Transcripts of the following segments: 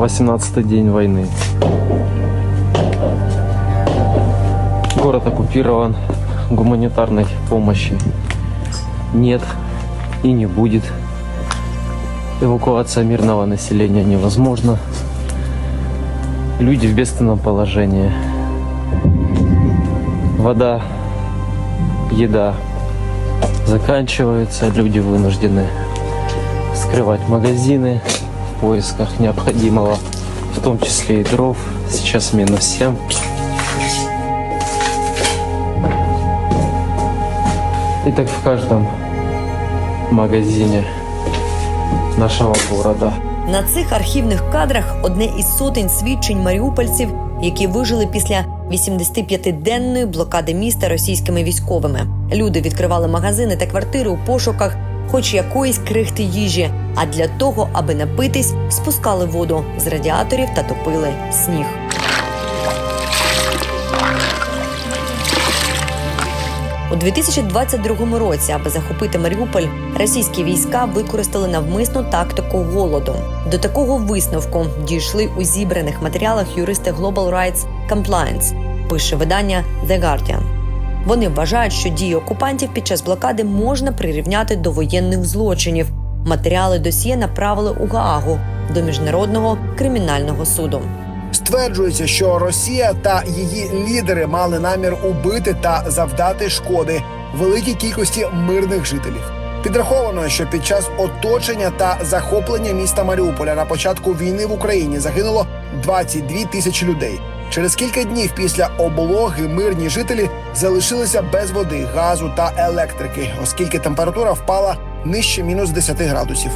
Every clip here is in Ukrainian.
18 день войны. Город оккупирован, гуманитарной помощи нет и не будет. Эвакуация мирного населения невозможна. Люди в бедственном положении. Вода, еда заканчивается, люди вынуждены скрывать магазины поисках необходимого, в том числе и дров. Сейчас минус 7. И так в каждом магазине нашего города. На цих архівних кадрах одне із сотень свідчень маріупольців, які вижили після 85-денної блокади міста російськими військовими. Люди відкривали магазини та квартири у пошуках, хоч якоїсь крихти їжі. А для того, аби напитись, спускали воду з радіаторів та топили сніг. У 2022 році, аби захопити Маріуполь, російські війська використали навмисну тактику голоду. До такого висновку дійшли у зібраних матеріалах юристи Global Rights Compliance, пише видання The Guardian. Вони вважають, що дії окупантів під час блокади можна прирівняти до воєнних злочинів. Матеріали досьє направили у Гаагу до міжнародного кримінального суду. Стверджується, що Росія та її лідери мали намір убити та завдати шкоди великій кількості мирних жителів. Підраховано, що під час оточення та захоплення міста Маріуполя на початку війни в Україні загинуло 22 тисячі людей. Через кілька днів після облоги мирні жителі залишилися без води, газу та електрики, оскільки температура впала нижче мінус 10 градусів.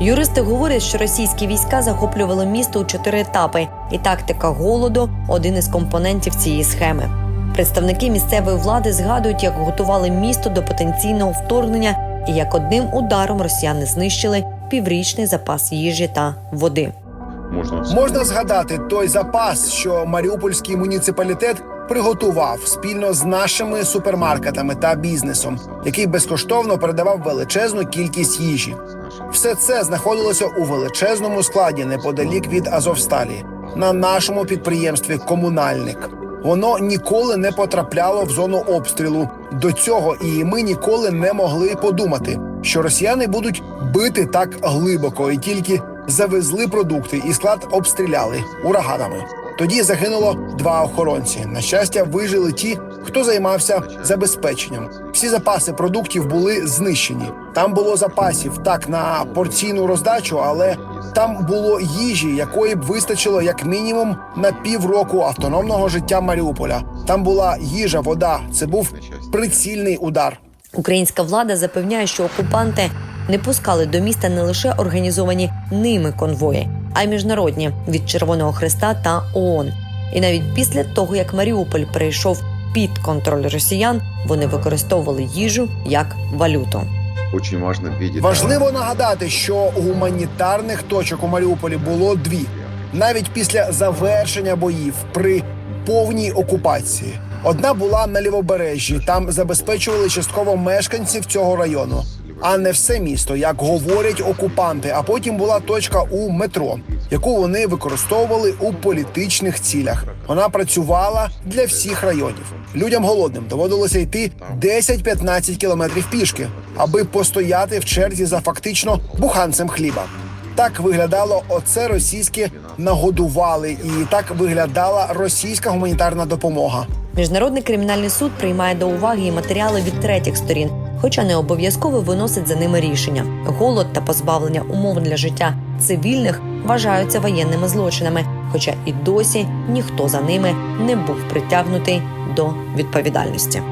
Юристи говорять, що російські війська захоплювали місто у чотири етапи, і тактика голоду один із компонентів цієї схеми. Представники місцевої влади згадують, як готували місто до потенційного вторгнення і як одним ударом росіяни знищили піврічний запас їжі та води. Можна Можна згадати той запас, що Маріупольський муніципалітет приготував спільно з нашими супермаркетами та бізнесом, який безкоштовно передавав величезну кількість їжі. Все це знаходилося у величезному складі неподалік від Азовсталі на нашому підприємстві Комунальник. Воно ніколи не потрапляло в зону обстрілу. До цього і ми ніколи не могли подумати, що росіяни будуть бити так глибоко і тільки завезли продукти і склад обстріляли ураганами. Тоді загинуло два охоронці. На щастя, вижили ті, хто займався забезпеченням. Всі запаси продуктів були знищені. Там було запасів так на порційну роздачу, але там було їжі, якої б вистачило як мінімум на півроку автономного життя Маріуполя. Там була їжа, вода. Це був прицільний удар. Українська влада запевняє, що окупанти не пускали до міста не лише організовані ними конвої, а й міжнародні від Червоного Христа та ООН. І навіть після того, як Маріуполь перейшов під контроль росіян, вони використовували їжу як валюту. Очень важно видеть. Важливо нагадати, що гуманітарних точок у Маріуполі було дві, навіть після завершення боїв при повній окупації. Одна була на лівобережжі, там забезпечували частково мешканців цього району, а не все місто, як говорять окупанти. А потім була точка у метро, яку вони використовували у політичних цілях. Вона працювала для всіх районів. Людям голодним доводилося йти 10-15 кілометрів пішки, аби постояти в черзі за фактично буханцем хліба. Так виглядало оце російське нагодували, і так виглядала російська гуманітарна допомога. Міжнародний кримінальний суд приймає до уваги матеріали від третіх сторін, хоча не обов'язково виносить за ними рішення. Голод та позбавлення умов для життя цивільних вважаються воєнними злочинами, хоча і досі ніхто за ними не був притягнутий до відповідальності.